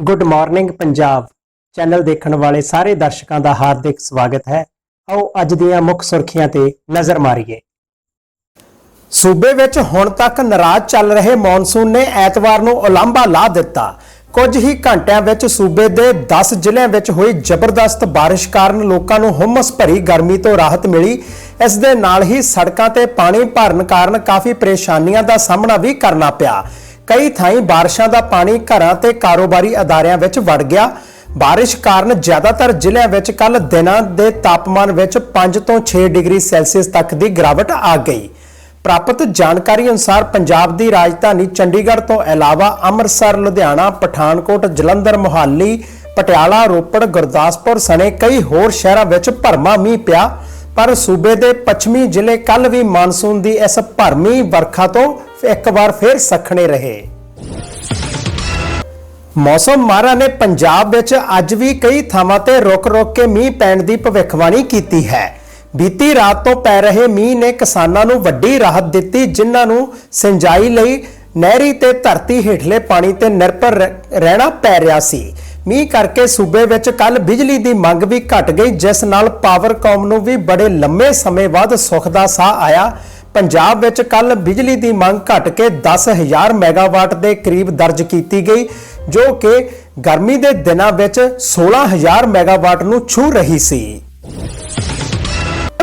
Good morning Punjab channel ਦੇਖਣ ਵਾਲੇ ਸਾਰੇ ਦਰਸ਼ਕਾਂ ਦਾ ਹਾਰਦਿਕ ਸਵਾਗਤ ਹੈ। ਆਓ ਅੱਜ ਦੀਆਂ ਮੁੱਖ ਸੁਰਖੀਆਂ ਤੇ ਨਜ਼ਰ ਮਾਰੀਏ। ਸੂਬੇ ਵਿੱਚ ਹੁਣ ਤੱਕ ਨਾਰਾਜ਼ ਚੱਲ ਰਹੇ ਮੌਨਸੂਨ ਨੇ ਐਤਵਾਰ ਨੂੰ ਉਲਾਂਭਾ ਲਾ ਦਿੱਤਾ। ਕੁਝ ਹੀ ਘੰਟਿਆਂ ਵਿੱਚ ਸੂਬੇ ਦੇ 10 ਜ਼ਿਲ੍ਹਿਆਂ ਵਿੱਚ ਹੋਈ ਜ਼ਬਰਦਸਤ ਬਾਰਿਸ਼ ਕਾਰਨ ਲੋਕਾਂ ਨੂੰ ਹੁਮਸ ਭਰੀ ਗਰਮੀ ਤੋਂ ਰਾਹਤ ਮਿਲੀ। ਇਸ ਦੇ ਨਾਲ ਹੀ ਸੜਕਾਂ ਤੇ ਪਾਣੀ ਭਰਨ ਕਾਰਨ ਕਾਫੀ ਪਰੇਸ਼ਾਨੀਆਂ ਦਾ ਸਾਹਮਣਾ ਵੀ ਕਰਨਾ ਪਿਆ। ਕਈ ਥਾਈਂ ਬਾਰਿਸ਼ਾਂ ਦਾ ਪਾਣੀ ਘਰਾਂ ਤੇ ਕਾਰੋਬਾਰੀ ਅਦਾਰਿਆਂ ਵਿੱਚ ਵੜ ਗਿਆ। ਬਾਰਿਸ਼ ਕਾਰਨ ਜ਼ਿਆਦਾਤਰ ਜ਼ਿਲ੍ਹਿਆਂ ਵਿੱਚ ਕੱਲ ਦਿਨਾਂ ਦੇ ਤਾਪਮਾਨ ਵਿੱਚ 5 ਤੋਂ 6 ਡਿਗਰੀ ਸੈਲਸੀਅਸ ਤੱਕ ਦੀ ਗਿਰਾਵਟ ਆ ਗਈ। ਪ੍ਰਾਪਤ ਜਾਣਕਾਰੀ ਅਨੁਸਾਰ ਪੰਜਾਬ ਦੀ ਰਾਜਧਾਨੀ ਚੰਡੀਗੜ੍ਹ ਤੋਂ ਇਲਾਵਾ ਅੰਮ੍ਰਿਤਸਰ, ਲੁਧਿਆਣਾ, ਪਠਾਨਕੋਟ, ਜਲੰਧਰ, ਮੁਹਾਲੀ, ਪਟਿਆਲਾ, ਰੋਪੜ, ਗੁਰਦਾਸਪੁਰ ਸਣੇ ਕਈ ਹੋਰ ਸ਼ਹਿਰਾਂ ਵਿੱਚ ਭਰਮਾ ਮੀਂਹ ਪਿਆ। ਪਰ ਸੂਬੇ ਦੇ ਪੱਛਮੀ ਜ਼ਿਲ੍ਹੇ ਕੱਲ ਵੀ ਮਾਨਸੂਨ ਦੀ ਇਸ ਭਰਮੀ ਵਰਖਾ ਤੋਂ ਇੱਕ ਵਾਰ ਫਿਰ ਸਖਣੇ ਰਹੇ। ਮੌਸਮ ਮਾਹਰਾਂ ਨੇ ਪੰਜਾਬ ਵਿੱਚ ਅੱਜ ਵੀ ਕਈ ਥਾਵਾਂ ਤੇ ਰੁਕ-ਰੁਕ ਕੇ ਮੀਂਹ ਪੈਣ ਦੀ ਭਵਿੱਖਬਾਣੀ ਕੀਤੀ ਹੈ। ਬੀਤੀ ਰਾਤ ਤੋਂ ਪੈ ਰਹੇ ਮੀਂਹ ਨੇ ਕਿਸਾਨਾਂ ਨੂੰ ਵੱਡੀ ਰਾਹਤ ਦਿੱਤੀ, ਜਿਨ੍ਹਾਂ ਨੂੰ ਸਿੰਜਾਈ ਲਈ ਨਹਿਰੀ ਤੇ ਧਰਤੀ ਹੇਠਲੇ ਪਾਣੀ ਤੇ ਨਿਰਭਰ ਰਹਿ- ਰਹਿਣਾ ਪੈ ਰਿਹਾ ਸੀ। ਮੀਂਹ ਕਰਕੇ ਸੂਬੇ ਵਿੱਚ ਕੱਲ ਬਿਜਲੀ ਦੀ ਮੰਗ ਵੀ ਘਟ ਗਈ, ਜਿਸ ਨਾਲ ਪਾਵਰਕਾਮ ਨੂੰ ਵੀ ਬੜੇ ਲੰਮੇ ਸਮੇਂ ਬਾਅਦ ਸੁੱਖ ਦਾ ਸਾਹ ਆਇਆ। ਪੰਜਾਬ ਵਿੱਚ ਕੱਲ ਬਿਜਲੀ ਦੀ ਮੰਗ ਘਟ ਕੇ 10000 ਮੈਗਾਵਾਟ ਦੇ ਕਰੀਬ ਦਰਜ ਕੀਤੀ ਗਈ, ਜੋ ਕਿ ਗਰਮੀ ਦੇ ਦਿਨਾਂ ਵਿੱਚ 16000 ਮੈਗਾਵਾਟ ਨੂੰ ਛੂ ਰਹੀ ਸੀ।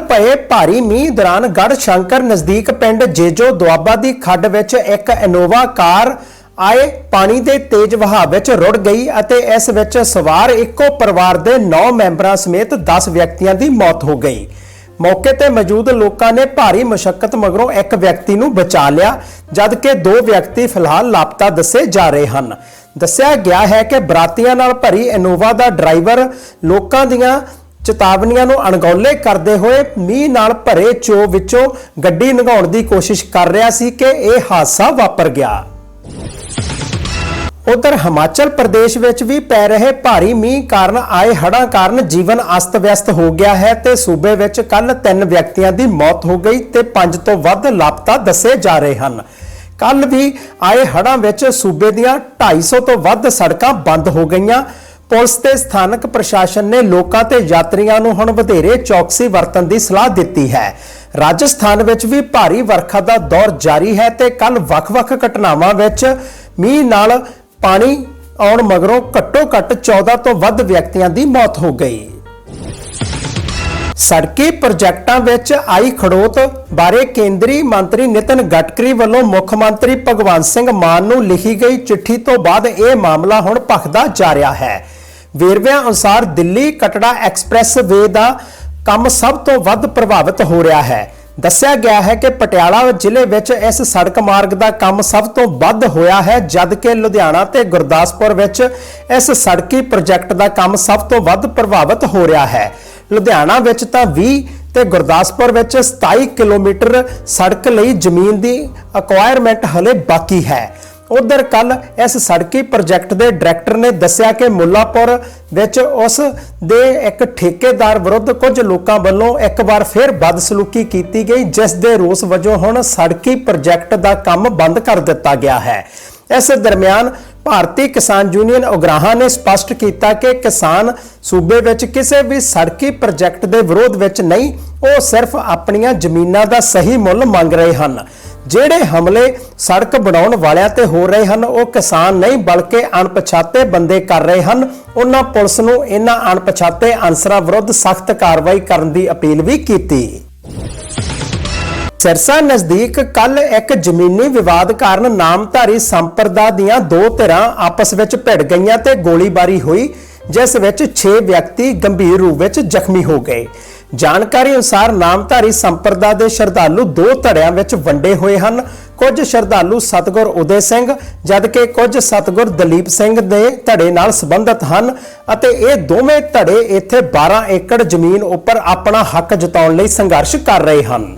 ਪਏ ਭਾਰੀ ਮੀਂਹ ਦੌਰਾਨ ਗੜ ਸ਼ੰਕਰ ਨਜ਼ਦੀਕ ਪਿੰਡ ਜੇਜੋ ਦੁਆਬਾ ਦੀ ਖੱਡ ਵਿੱਚ ਇੱਕ ਇਨੋਵਾ ਕਾਰ ਆਏ ਪਾਣੀ ਦੇ ਤੇਜ਼ ਵਹਾਅ ਵਿੱਚ ਰੁੜ ਗਈ ਅਤੇ ਇਸ ਵਿੱਚ ਸਵਾਰ ਇੱਕੋ ਪਰਿਵਾਰ ਦੇ 9 ਮੈਂਬਰਾਂ ਸਮੇਤ 10 ਵਿਅਕਤੀਆਂ ਦੀ ਮੌਤ ਹੋ ਗਈ। ਮੌਕੇ ਤੇ ਮੌਜੂਦ ਲੋਕਾਂ ਨੇ ਭਾਰੀ ਮੁਸ਼ਕਲ ਮਗਰੋਂ ਇੱਕ ਵਿਅਕਤੀ ਨੂੰ ਬਚਾ ਲਿਆ, ਜਦਕਿ ਦੋ ਵਿਅਕਤੀ ਫਿਲਹਾਲ ਲਾਪਤਾ ਦੱਸੇ ਜਾ ਰਹੇ ਹਨ। ਦੱਸਿਆ ਗਿਆ ਹੈ ਕਿ ਬਰਾਤੀਆਂ ਨਾਲ ਭਰੀ ਇਨੋਵਾ ਦਾ ਡਰਾਈਵਰ ਲੋਕਾਂ ਦੀਆਂ ਚੇਤਾਵਨੀਆਂ ਨੂੰ ਅਣਗੌਲੇ ਕਰਦੇ ਹੋਏ ਮੀਂਹ ਨਾਲ ਭਰੇ ਚੋ ਵਿੱਚੋਂ ਗੱਡੀ ਲੰਘਾਉਣ ਦੀ ਕੋਸ਼ਿਸ਼ ਕਰ ਰਿਹਾ ਸੀ ਕਿ ਇਹ ਹਾਦਸਾ ਵਾਪਰ ਗਿਆ। ਉਧਰ ਹਿਮਾਚਲ ਪ੍ਰਦੇਸ਼ ਵਿੱਚ ਵੀ ਪੈ ਰਹੇ ਭਾਰੀ ਮੀਂਹ ਕਾਰਨ ਆਏ ਹੜ੍ਹਾਂ ਕਾਰਨ ਜੀਵਨ ਅਸਤ-ਵਿਅਸਤ ਹੋ ਗਿਆ ਹੈ ਤੇ ਸੂਬੇ ਵਿੱਚ ਕੱਲ ਤਿੰਨ ਵਿਅਕਤੀਆਂ ਦੀ ਮੌਤ ਹੋ ਗਈ ਤੇ ਪੰਜ ਤੋਂ ਵੱਧ ਲਾਪਤਾ ਦੱਸੇ ਜਾ ਰਹੇ ਹਨ। ਕੱਲ ਵੀ ਆਏ ਹੜ੍ਹਾਂ ਵਿੱਚ ਸੂਬੇ ਦੀਆਂ 250 ਤੋਂ ਵੱਧ ਸੜਕਾਂ ਬੰਦ ਹੋ ਗਈਆਂ। ਪੁਲਿਸ ਤੇ ਸਥਾਨਕ ਪ੍ਰਸ਼ਾਸਨ ਨੇ ਲੋਕਾਂ ਤੇ ਯਾਤਰੀਆਂ ਨੂੰ ਹੁਣ ਵਧੇਰੇ ਚੌਕਸੀ ਵਰਤਣ ਦੀ ਸਲਾਹ ਦਿੱਤੀ ਹੈ। ਰਾਜਸਥਾਨ ਵਿੱਚ ਵੀ ਭਾਰੀ ਵਰਖਾ ਦਾ ਦੌਰ ਜਾਰੀ ਹੈ ਤੇ ਕੱਲ ਵੱਖ-ਵੱਖ ਘਟਨਾਵਾਂ ਵਿੱਚ ਮੀਂਹ ਨਾਲ ਪਾਣੀ ਆਉਣ ਮਗਰੋਂ ਘੱਟੋ-ਘੱਟ 14 ਤੋਂ ਵੱਧ ਵਿਅਕਤੀਆਂ ਦੀ ਮੌਤ ਹੋ ਗਈ। ਸੜਕੀ ਪ੍ਰੋਜੈਕਟਾਂ ਵਿੱਚ ਆਈ ਖੜੋਤ ਬਾਰੇ ਕੇਂਦਰੀ ਮੰਤਰੀ ਨਿਤਨ ਗਡਕਰੀ ਵੱਲੋਂ ਮੁੱਖ ਮੰਤਰੀ ਭਗਵੰਤ ਸਿੰਘ ਮਾਨ ਨੂੰ ਲਿਖੀ ਗਈ ਚਿੱਠੀ ਤੋਂ ਬਾਅਦ ਇਹ ਮਾਮਲਾ ਹੁਣ ਭਖਦਾ ਜਾ ਰਿਹਾ ਹੈ। ਵੇਰਵਿਆਂ ਅਨੁਸਾਰ ਦਿੱਲੀ ਕਟੜਾ ਐਕਸਪ੍ਰੈਸ ਵੇ ਦਾ ਕੰਮ ਸਭ ਤੋਂ ਵੱਧ ਪ੍ਰਭਾਵਿਤ ਹੋ ਰਿਹਾ ਹੈ। ਦੱਸਿਆ ਗਿਆ ਹੈ ਕਿ ਪਟਿਆਲਾ ਜ਼ਿਲ੍ਹੇ ਵਿੱਚ ਇਸ ਸੜਕ ਮਾਰਗ ਦਾ ਕੰਮ ਸਭ ਤੋਂ ਵੱਧ ਹੋਇਆ ਹੈ ਜਦਕਿ ਲੁਧਿਆਣਾ ਤੇ ਗੁਰਦਾਸਪੁਰ ਵਿੱਚ ਇਸ ਸੜਕੀ ਪ੍ਰੋਜੈਕਟ ਦਾ ਕੰਮ ਸਭ ਤੋਂ ਵੱਧ ਪ੍ਰਭਾਵਿਤ ਹੋ ਰਿਹਾ ਹੈ। ਲੁਧਿਆਣਾ ਵਿੱਚ ਤਾਂ 20 ਤੇ ਗੁਰਦਾਸਪੁਰ ਵਿੱਚ 27 ਕਿਲੋਮੀਟਰ ਸੜਕ ਲਈ ਜ਼ਮੀਨ ਦੀ ਅਕਵਾਇਰਮੈਂਟ ਹਲੇ ਬਾਕੀ ਹੈ। ਉਧਰ ਕੱਲ ਇਸ ਸੜਕੀ ਪ੍ਰੋਜੈਕਟ ਦੇ ਡਾਇਰੈਕਟਰ ਨੇ ਦੱਸਿਆ ਕਿ ਮੁੱਲਾਪੁਰ ਵਿੱਚ ਉਸ ਦੇ ਇੱਕ ਠੇਕੇਦਾਰ ਵਿਰੁੱਧ ਕੁਝ ਲੋਕਾਂ ਵੱਲੋਂ ਇੱਕ ਵਾਰ ਫਿਰ ਬਦਸਲੂਕੀ ਕੀਤੀ ਗਈ, ਜਿਸ ਦੇ ਰੋਸ ਵਜੋਂ ਹੁਣ ਸੜਕੀ ਪ੍ਰੋਜੈਕਟ ਦਾ ਕੰਮ ਬੰਦ ਕਰ ਦਿੱਤਾ ਗਿਆ ਹੈ। ਇਸ ਦਰਮਿਆਨ ਭਾਰਤੀ ਕਿਸਾਨ ਯੂਨੀਅਨ ਉਗਰਾਹਾਂ ਨੇ ਸਪਸ਼ਟ ਕੀਤਾ ਕਿ ਕਿਸਾਨ ਸੂਬੇ ਵਿੱਚ ਕਿਸੇ ਵੀ ਸੜਕੀ ਪ੍ਰੋਜੈਕਟ ਦੇ ਵਿਰੋਧ ਵਿੱਚ ਨਹੀਂ, ਉਹ ਸਿਰਫ ਆਪਣੀਆਂ ਜ਼ਮੀਨਾਂ ਦਾ ਸਹੀ ਮੁੱਲ ਮੰਗ ਰਹੇ ਹਨ। ਜਿਹੜੇ ਹਮਲੇ ਸੜਕ ਬਣਾਉਣ ਵਾਲਿਆਂ ਤੇ ਹੋ ਰਹੇ ਹਨ, ਉਹ ਕਿਸਾਨ ਨਹੀਂ, ਬਲਕਿ ਅਣਪਛਾਤੇ ਬੰਦੇ ਕਰ ਰਹੇ ਹਨ। ਉਹਨਾਂ ਪੁਲਿਸ ਨੂੰ ਇਹਨਾਂ ਅਣਪਛਾਤੇ ਅਨਸਰਾਂ ਵਿਰੁੱਧ ਸਖਤ ਕਾਰਵਾਈ ਕਰਨ ਦੀ ਅਪੀਲ ਵੀ ਕੀਤੀ। ਸਿਰਸਾ ਨਜ਼ਦੀਕ ਕੱਲ ਇੱਕ ਜ਼ਮੀਨੀ ਵਿਵਾਦ ਕਾਰਨ ਨਾਮਧਾਰੀ ਸੰਪਰਦਾ ਦੀਆਂ ਦੋ ਧਿਰਾਂ ਆਪਸ ਵਿੱਚ ਭਿੜ ਗਈਆਂ ਤੇ ਗੋਲੀਬਾਰੀ ਹੋਈ, ਜਿਸ ਵਿੱਚ 6 ਵਿਅਕਤੀ ਗੰਭੀਰ ਰੂਪ ਵਿੱਚ ਜ਼ਖਮੀ ਹੋ ਗਏ। ਜਾਣਕਾਰੀ ਅਨੁਸਾਰ ਨਾਮਧਾਰੀ ਸੰਪਰਦਾ ਦੇ ਸ਼ਰਧਾਲੂ ਦੋ ਧੜਿਆਂ ਵਿੱਚ ਵੰਡੇ ਹੋਏ ਹਨ। ਕੁਝ ਸ਼ਰਧਾਲੂ ਸਤਗੁਰ ਉਦੇ ਸਿੰਘ, ਜਦਕਿ ਕੁਝ ਸਤਗੁਰ ਦਲੀਪ ਸਿੰਘ ਦੇ ਧੜੇ ਨਾਲ ਸੰਬੰਧਿਤ ਹਨ ਅਤੇ ਇਹ ਦੋਵੇਂ ਧੜੇ ਇੱਥੇ 12 ਏਕੜ ਜ਼ਮੀਨ ਉੱਪਰ ਆਪਣਾ ਹੱਕ ਜਤਾਉਣ ਲਈ ਸੰਘਰਸ਼ ਕਰ ਰਹੇ ਹਨ।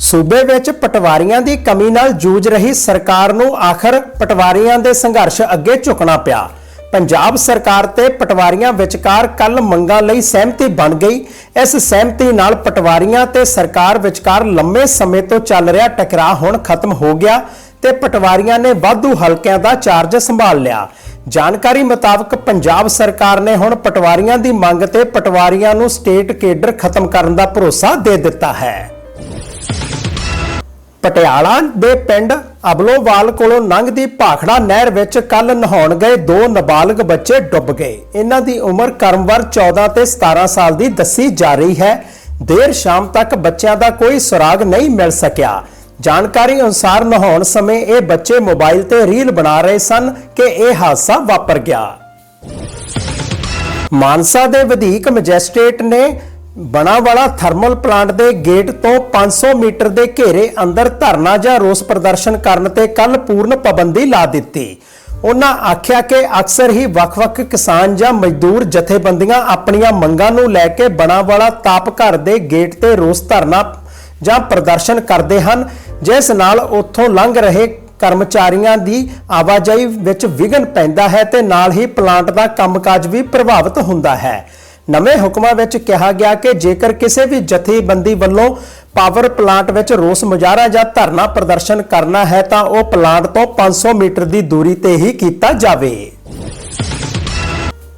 ਸੂਬੇ ਵਿੱਚ ਪਟਵਾਰੀਆਂ ਦੀ ਕਮੀ ਨਾਲ ਜੂਝ ਰਹੀ ਸਰਕਾਰ ਨੂੰ ਆਖਰ ਪਟਵਾਰੀਆਂ ਦੇ ਸੰਘਰਸ਼ ਅੱਗੇ ਝੁਕਣਾ ਪਿਆ। ਪੰਜਾਬ ਸਰਕਾਰ ਤੇ ਪਟਵਾਰੀਆਂ ਵਿਚਕਾਰ ਕੱਲ ਮੰਗਾਂ ਲਈ ਸਹਿਮਤੀ ਬਣ ਗਈ। ਇਸ ਸਹਿਮਤੀ ਨਾਲ ਪਟਵਾਰੀਆਂ ਤੇ ਸਰਕਾਰ ਵਿਚਕਾਰ ਲੰਮੇ ਸਮੇਂ ਤੋਂ ਚੱਲ ਰਿਹਾ ਟਕਰਾਅ ਹੁਣ ਖਤਮ ਹੋ ਗਿਆ ਤੇ ਪਟਵਾਰੀਆਂ ਨੇ ਵਾਧੂ ਹਲਕਿਆਂ ਦਾ ਚਾਰਜ ਸੰਭਾਲ ਲਿਆ। ਜਾਣਕਾਰੀ ਮੁਤਾਬਕ ਪੰਜਾਬ ਸਰਕਾਰ ਨੇ ਹੁਣ ਪਟਵਾਰੀਆਂ ਦੀ ਮੰਗ ਤੇ ਪਟਵਾਰੀਆਂ ਨੂੰ ਸਟੇਟ ਕੇਡਰ ਖਤਮ ਕਰਨ ਦਾ ਭਰੋਸਾ ਦੇ ਦਿੱਤਾ ਹੈ। ਪਟਿਆਲਾ ਦੇ ਪਿੰਡ ਅਬਲੋਵਾਲ ਕੋਲੋਂ ਲੰਘਦੀ ਭਾਖੜਾ ਨਹਿਰ ਵਿੱਚ ਕੱਲ ਨਹਾਉਣ ਗਏ ਦੋ ਨਾਬਾਲਗ ਬੱਚੇ ਡੁੱਬ ਗਏ। ਇਹਨਾਂ ਦੀ ਉਮਰ ਕਰਮਵਾਰ 14 ਤੇ 17 ਸਾਲ ਦੀ ਦੱਸੀ ਜਾ ਰਹੀ ਹੈ। ਦੇਰ ਸ਼ਾਮ ਤੱਕ ਬੱਚਿਆਂ ਦਾ ਕੋਈ ਸੁਰਾਗ ਨਹੀਂ ਮਿਲ ਸਕਿਆ। ਜਾਣਕਾਰੀ ਅਨੁਸਾਰ ਨਹਾਉਣ ਸਮੇਂ ਇਹ ਬੱਚੇ ਮੋਬਾਈਲ ਤੇ ਰੀਲ ਬਣਾ ਰਹੇ ਸਨ ਕਿ ਇਹ ਹਾਦਸਾ ਵਾਪਰ ਗਿਆ। ਮਾਨਸਾ ਦੇ ਵਧੇਕ ਮੈਜਿਸਟ੍ਰੇਟ ਨੇ ਬਣਾਵਾਲਾ ਥਰਮਲ ਪਲਾਂਟ ਦੇ ਗੇਟ ਤੋਂ 500 ਮੀਟਰ ਦੇ ਘੇਰੇ ਅੰਦਰ ਧਰਨਾ ਜਾਂ ਰੋਸ ਪ੍ਰਦਰਸ਼ਨ ਕਰਨ ਤੇ ਕੱਲ ਪੂਰਨ ਪਾਬੰਦੀ ਲਾ ਦਿੱਤੀ। ਉਹਨਾਂ ਆਖਿਆ ਕਿ ਅਕਸਰ ਹੀ ਵੱਖ-ਵੱਖ ਕਿਸਾਨ ਜਾਂ ਮਜ਼ਦੂਰ ਜਥੇਬੰਦੀਆਂ ਆਪਣੀਆਂ ਮੰਗਾਂ ਨੂੰ ਲੈ ਕੇ ਬਣਾਵਾਲਾ ਤਾਪ ਘਰ ਦੇ ਗੇਟ ਤੇ ਰੋਸ ਧਰਨਾ ਜਾਂ ਪ੍ਰਦਰਸ਼ਨ ਕਰਦੇ ਹਨ, ਜਿਸ ਨਾਲ ਉੱਥੋਂ ਲੰਘ ਰਹੇ ਕਰਮਚਾਰੀਆਂ ਦੀ ਆਵਾਜਾਈ ਵਿੱਚ ਵਿਘਨ ਪੈਂਦਾ ਹੈ ਤੇ ਨਾਲ ਹੀ ਪਲਾਂਟ ਦਾ ਕੰਮਕਾਜ ਵੀ ਪ੍ਰਭਾਵਿਤ ਹੁੰਦਾ ਹੈ। ਨਵੇਂ ਹੁਕਮਾਂ ਵਿੱਚ ਕਿਹਾ ਗਿਆ ਕਿ ਜੇਕਰ ਕਿਸੇ ਵੀ ਜਥੇਬੰਦੀ ਵੱਲੋਂ ਪਾਵਰ ਪਲਾਂਟ ਵਿੱਚ ਰੋਸ ਮੁਜ਼ਾਹਰਾ ਜਾਂ ਧਰਨਾ ਪ੍ਰਦਰਸ਼ਨ ਕਰਨਾ ਹੈ ਤਾਂ ਉਹ ਪਲਾਂਟ ਤੋਂ 500 ਮੀਟਰ ਦੀ ਦੂਰੀ ਤੇ ਹੀ ਕੀਤਾ ਜਾਵੇ।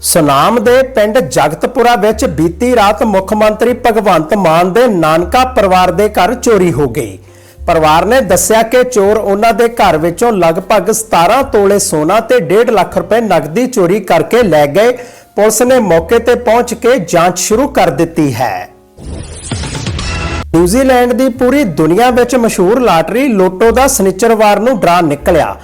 ਸੁਨਾਮ ਦੇ ਪਿੰਡ ਜਗਤਪੁਰਾ ਵਿੱਚ ਬੀਤੀ ਰਾਤ ਮੁੱਖ ਮੰਤਰੀ ਭਗਵੰਤ ਮਾਨ ਦੇ ਨਾਨਕਾ ਪਰਿਵਾਰ ਦੇ ਘਰ ਚੋਰੀ ਹੋ ਗਈ। ਪਰਿਵਾਰ ਨੇ ਦੱਸਿਆ ਕਿ ਚੋਰ ਉਹਨਾਂ ਦੇ ਘਰ ਵਿੱਚੋਂ ਲਗਭਗ 17 ਤੋਲੇ ਸੋਨਾ ਤੇ 1.5 ਲੱਖ ਰੁਪਏ ਨਕਦੀ ਚੋਰੀ ਕਰਕੇ ਲੈ ਗਏ ਪੁਲਿਸ ਨੇ ਮੌਕੇ ਤੇ ਪਹੁੰਚ ਕੇ ਜਾਂਚ ਸ਼ੁਰੂ ਕਰ ਦਿੱਤੀ ਹੈ। ਨਿਊਜ਼ੀਲੈਂਡ ਦੀ ਪੂਰੀ ਦੁਨੀਆ ਵਿੱਚ ਮਸ਼ਹੂਰ ਲਾਟਰੀ ਲੋਟੋ ਦਾ ਸਨਿਚਰਵਾਰ ਨੂੰ ਡਰਾ ਨਿਕਲਿਆ।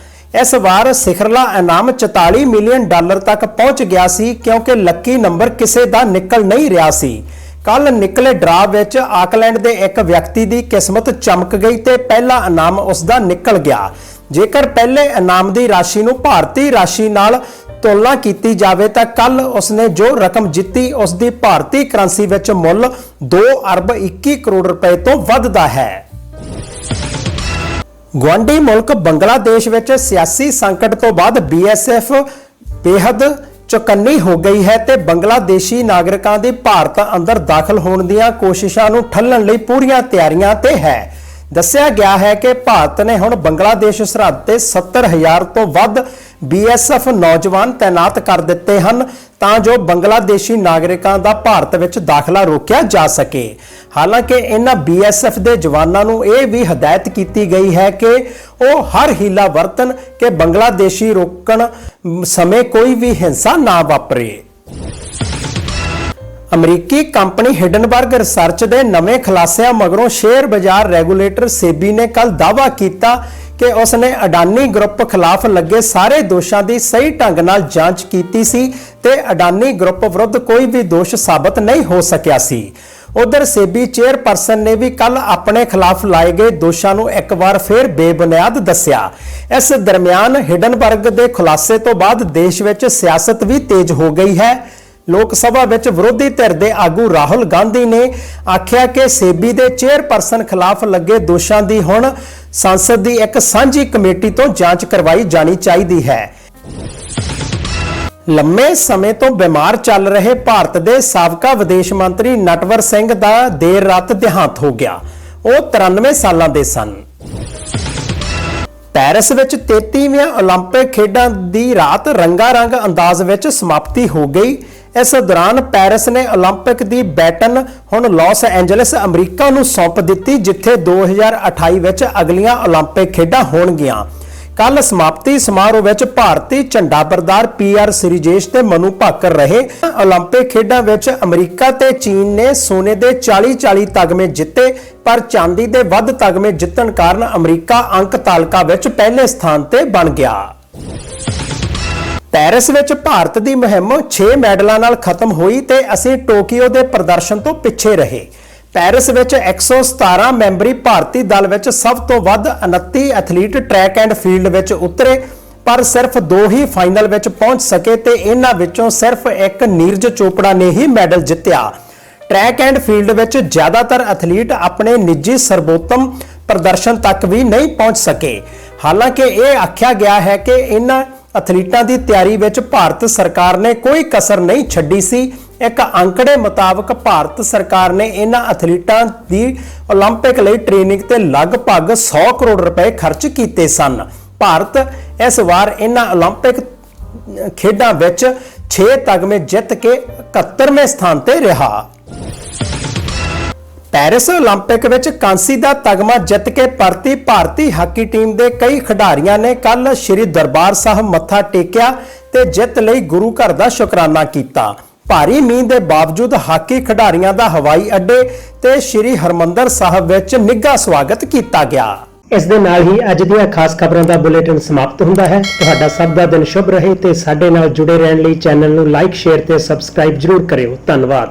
ਇਸ ਵਾਰ ਸਿਖਰਲਾ ਇਨਾਮ 44 ਮਿਲੀਅਨ ਡਾਲਰ ਤੱਕ ਪਹੁੰਚ ਗਿਆ ਸੀ ਕਿਉਂਕਿ ਲੱਕੀ ਨੰਬਰ ਕਿਸੇ ਦਾ ਨਿਕਲ ਨਹੀਂ ਰਿਹਾ ਸੀ। ਕੱਲ ਨਿਕਲੇ ਡਰਾ ਵਿੱਚ ਆਕਲੈਂਡ ਦੇ ਇੱਕ ਵਿਅਕਤੀ ਦੀ ਕਿਸਮਤ ਚਮਕ ਗਈ ਤੇ ਪਹਿਲਾ ਇਨਾਮ ਉਸ ਦਾ ਨਿਕਲ ਗਿਆ। ਜੇਕਰ ਪਹਿਲੇ ਇਨਾਮ ਦੀ ਰਾਸ਼ੀ ਨੂੰ ਭਾਰਤੀ ਰਾਸ਼ੀ ਨਾਲ ਤੁਲਨਾ ਕੀਤੀ ਜਾਵੇ ਤਾਂ ਕੱਲ ਉਸਨੇ ਜੋ ਰਕਮ ਜਿੱਤੀ ਉਸ ਦੀ ਭਾਰਤੀ ਕਰੰਸੀ ਵਿੱਚ ਮੁੱਲ 2 ਅਰਬ 21 ਕਰੋੜ ਰੁਪਏ ਤੋਂ ਵੱਧਦਾ ਹੈ। ਗੁਆਂਢੀ ਮੁਲਕ ਬੰਗਲਾਦੇਸ਼ ਵਿੱਚ ਸਿਆਸੀ ਸੰਕਟ ਤੋਂ ਬਾਅਦ ਬੀਐਸਐਫ ਬੇहद ਚੁਕੰਨੀ ਹੋ ਗਈ ਹੈ ਤੇ ਬੰਗਲਾਦੇਸ਼ੀ ਨਾਗਰਿਕਾਂ ਦੀ ਭਾਰਤ ਅੰਦਰ ਦਾਖਲ ਹੋਣ ਦੀਆਂ ਕੋਸ਼ਿਸ਼ਾਂ ਨੂੰ ਠੱਲਣ ਲਈ ਪੂਰੀਆਂ ਤਿਆਰੀਆਂ ਤੇ ਹੈ। ਦੱਸਿਆ ਗਿਆ ਹੈ ਕਿ ਭਾਰਤ ਨੇ ਹੁਣ ਬੰਗਲਾਦੇਸ਼ ਸਰਹੱਦ ਤੇ 70000 ਤੋਂ ਵੱਧ ਬੀਐਸਐਫ ਨੌਜਵਾਨ ਤਾਇਨਾਤ ਕਰ ਦਿੱਤੇ ਹਨ ਤਾਂ ਜੋ ਬੰਗਲਾਦੇਸ਼ੀ ਨਾਗਰਿਕਾਂ ਦਾ ਭਾਰਤ ਵਿੱਚ ਦਾਖਲਾ ਰੋਕਿਆ ਜਾ ਸਕੇ। ਹਾਲਾਂਕਿ ਇਹਨਾਂ ਬੀਐਸਐਫ ਦੇ ਜਵਾਨਾਂ ਨੂੰ ਇਹ ਵੀ ਹਦਾਇਤ ਕੀਤੀ ਗਈ ਹੈ ਕਿ ਉਹ ਹਰ ਹੀਲਾ ਵਰਤਨ ਕਿ ਬੰਗਲਾਦੇਸ਼ੀ ਰੋਕਣ ਸਮੇਂ ਕੋਈ ਵੀ ਹਿੰਸਾ ਨਾ ਵਾਪਰੇ। ਅਮਰੀਕੀ ਕੰਪਨੀ ਹਿਡਨਬਰਗ ਰਿਸਰਚ ਦੇ ਨਵੇਂ ਖੁਲਾਸਿਆਂ ਮਗਰੋਂ ਸ਼ੇਅਰ ਬਾਜ਼ਾਰ ਰੈਗੂਲੇਟਰ ਸੇਬੀ ਨੇ ਕੱਲ ਦਾਅਵਾ ਕੀਤਾ ਕਿ ਉਸ ਨੇ ਅਡਾਨੀ ਗਰੁੱਪ ਖਿਲਾਫ ਲੱਗੇ ਸਾਰੇ ਦੋਸ਼ਾਂ ਦੀ ਸਹੀ ਢੰਗ ਨਾਲ ਜਾਂਚ ਕੀਤੀ ਸੀ ਤੇ ਅਡਾਨੀ ਗਰੁੱਪ ਵਿਰੁੱਧ ਕੋਈ ਵੀ ਦੋਸ਼ ਸਾਬਤ ਨਹੀਂ ਹੋ ਸਕਿਆ ਸੀ। ਉਧਰ ਸੇਬੀ ਚੇਅਰਪਰਸਨ ਨੇ ਵੀ ਕੱਲ ਆਪਣੇ ਖਿਲਾਫ ਲਾਏ ਗਏ ਦੋਸ਼ਾਂ ਨੂੰ ਇੱਕ ਵਾਰ ਫੇਰ ਬੇਬੁਨਿਆਦ ਦੱਸਿਆ। ਇਸ ਦਰਮਿਆਨ ਹਿਡਨਬਰਗ ਦੇ ਖੁਲਾਸੇ ਤੋਂ ਬਾਅਦ ਦੇਸ਼ ਵਿੱਚ ਸਿਆਸਤ ਵੀ ਤੇਜ਼ ਹੋ ਗਈ ਹੈ। ਲੋਕ ਸਭਾ ਵਿੱਚ ਵਿਰੋਧੀ ਧਿਰ ਦੇ ਆਗੂ ਰਾਹੁਲ ਗਾਂਧੀ ਨੇ ਆਖਿਆ ਕਿ ਸੇਬੀ ਦੇ ਚੇਅਰਪਰਸਨ ਖਿਲਾਫ ਲੱਗੇ ਦੋਸ਼ਾਂ ਦੀ ਹੁਣ ਸੰਸਦ ਦੀ ਇੱਕ ਸਾਂਝੀ ਕਮੇਟੀ ਤੋਂ ਜਾਂਚ ਕਰਵਾਈ ਜਾਣੀ ਚਾਹੀਦੀ ਹੈ ਲੰਮੇ ਸਮੇਂ ਤੋਂ ਬਿਮਾਰ ਚੱਲ ਰਹੇ ਭਾਰਤ ਦੇ ਸਾਬਕਾ ਵਿਦੇਸ਼ ਮੰਤਰੀ ਨਟਵਰ ਸਿੰਘ ਦਾ ਦੇਰ ਰਾਤ ਦੇਹਾਂਤ ਹੋ ਗਿਆ ਉਹ 93 ਸਾਲਾਂ ਦੇ ਸਨ ਪੈਰਿਸ ਵਿੱਚ 33ਵੀਆਂ 올림픽 ਖੇਡਾਂ ਦੀ ਰਾਤ ਰੰਗਾ ਰੰਗ ਅੰਦਾਜ਼ ਵਿੱਚ ਸਮਾਪਤੀ ਹੋ ਗਈ ਇਸ ਦੌਰਾਨ ਪੈਰਿਸ ਨੇ 올림픽 ਦੀ ਬੈਟਨ ਹੁਣ ਲਾਸ ਐਂਜਲਸ ਅਮਰੀਕਾ ਨੂੰ ਸੌਂਪ ਦਿੱਤੀ ਜਿੱਥੇ 2028 ਵਿੱਚ ਅਗਲੀਆਂ 올림픽 ਖੇਡਾਂ ਹੋਣਗੀਆਂ ਕੱਲ ਸਮਾਪਤੀ ਸਮਾਰੋਹ ਵਿੱਚ ਭਾਰਤੀ ਝੰਡਾ ਬਰਦਾਰ ਪੀਆਰ ਸ੍ਰੀਜੇਸ਼ ਤੇ ਮਨੂ ਭਾਕਰ ਰਹੇ 올림픽 ਖੇਡਾਂ ਵਿੱਚ ਅਮਰੀਕਾ ਤੇ ਚੀਨ ਨੇ ਸੋਨੇ ਦੇ 40-40 ਤਗਮੇ ਜਿੱਤੇ ਪਰ ਚਾਂਦੀ ਦੇ ਵੱਧ ਤਗਮੇ ਜਿੱਤਣ ਕਾਰਨ ਅਮਰੀਕਾ ਅੰਕ ਤਾਲਕਾ ਵਿੱਚ ਪਹਿਲੇ ਸਥਾਨ ਤੇ ਬਣ ਗਿਆ ਪੈਰਿਸ ਵਿੱਚ ਭਾਰਤ ਦੀ ਮੁਹਿੰਮ 6 ਮੈਡਲਾਂ ਨਾਲ ਖਤਮ ਹੋਈ ਤੇ ਅਸੀਂ ਟੋਕੀਓ ਦੇ ਪ੍ਰਦਰਸ਼ਨ ਤੋਂ ਪਿੱਛੇ ਰਹੇ। ਪੈਰਿਸ ਵਿੱਚ 117 ਮੈਂਬਰੀ ਭਾਰਤੀ ਦਲ ਵਿੱਚ ਸਭ ਤੋਂ ਵੱਧ 29 ਐਥਲੀਟ ਟਰੈਕ ਐਂਡ ਫੀਲਡ ਵਿੱਚ ਉਤਰੇ, ਪਰ ਸਿਰਫ ਦੋ ਹੀ ਫਾਈਨਲ ਵਿੱਚ ਪਹੁੰਚ ਸਕੇ ਤੇ ਇਹਨਾਂ ਵਿੱਚੋਂ ਸਿਰਫ ਇੱਕ ਨੀਰਜ ਚੋਪੜਾ ਨੇ ਹੀ ਮੈਡਲ ਜਿੱਤਿਆ। ਟਰੈਕ ਐਂਡ ਫੀਲਡ ਵਿੱਚ ਜ਼ਿਆਦਾਤਰ ਐਥਲੀਟ ਆਪਣੇ ਨਿੱਜੀ ਸਰਬੋਤਮ ਪ੍ਰਦਰਸ਼ਨ ਤੱਕ ਵੀ ਨਹੀਂ ਪਹੁੰਚ ਸਕੇ। ਹਾਲਾਂਕਿ ਇਹ ਆਖਿਆ ਗਿਆ ਹੈ ਕਿ ਇਹਨਾਂ ਐਥਲੀਟਾਂ ਦੀ ਤਿਆਰੀ ਵਿੱਚ ਭਾਰਤ ਸਰਕਾਰ ਨੇ ਕੋਈ ਕਸਰ ਨਹੀਂ ਛੱਡੀ ਸੀ ਇੱਕ ਅੰਕੜੇ ਮੁਤਾਬਕ ਭਾਰਤ ਸਰਕਾਰ ਨੇ ਇਹਨਾਂ ਐਥਲੀਟਾਂ ਦੀ 올림픽 ਲਈ ਟ੍ਰੇਨਿੰਗ ਤੇ ਲਗਭਗ 100 ਕਰੋੜ ਰੁਪਏ ਖਰਚ ਕੀਤੇ ਸਨ ਭਾਰਤ ਇਸ ਵਾਰ ਇਹਨਾਂ 올림픽 ਖੇਡਾਂ ਵਿੱਚ 6 ਤਗਮੇ ਜਿੱਤ ਕੇ 71ਵੇਂ ਸਥਾਨ ਤੇ ਰਿਹਾ ਪੈਰਿਸ 올림픽 ਵਿੱਚ ਕਾਂਸੀ ਦਾ ਤਗਮਾ ਜਿੱਤ ਕੇ ਪਰਤੀ ਭਾਰਤੀ ਹਾਕੀ ਟੀਮ ਦੇ ਕਈ ਖਿਡਾਰੀਆਂ ਨੇ ਕੱਲ ਸ੍ਰੀ ਦਰਬਾਰ ਸਾਹਿਬ ਮੱਥਾ ਟੇਕਿਆ ਤੇ ਜਿੱਤ ਲਈ ਗੁਰੂ ਘਰ ਦਾ ਸ਼ੁਕਰਾਨਾ ਕੀਤਾ ਭਾਰੀ ਮੀਂਹ ਦੇ ਬਾਵਜੂਦ ਹਾਕੀ ਖਿਡਾਰੀਆਂ ਦਾ ਹਵਾਈ ਅੱਡੇ ਤੇ ਸ੍ਰੀ ਹਰਮੰਦਰ ਸਾਹਿਬ ਵਿੱਚ ਨਿੱਘਾ ਸਵਾਗਤ ਕੀਤਾ ਗਿਆ ਇਸ ਦੇ ਨਾਲ ਹੀ ਅੱਜ ਦੀਆਂ ਖਾਸ ਖਬਰਾਂ ਦਾ ਬੁਲੇਟਿਨ ਸਮਾਪਤ ਹੁੰਦਾ ਹੈ ਤੁਹਾਡਾ ਸਭ ਦਾ ਦਿਨ ਸ਼ੁਭ ਰਹੇ ਤੇ ਸਾਡੇ ਨਾਲ ਜੁੜੇ ਰਹਿਣ ਲਈ ਚੈਨਲ ਨੂੰ ਲਾਈਕ ਸ਼ੇਅਰ ਤੇ ਸਬਸਕ੍ਰਾਈਬ ਜਰੂਰ ਕਰਿਓ ਧੰਨਵਾਦ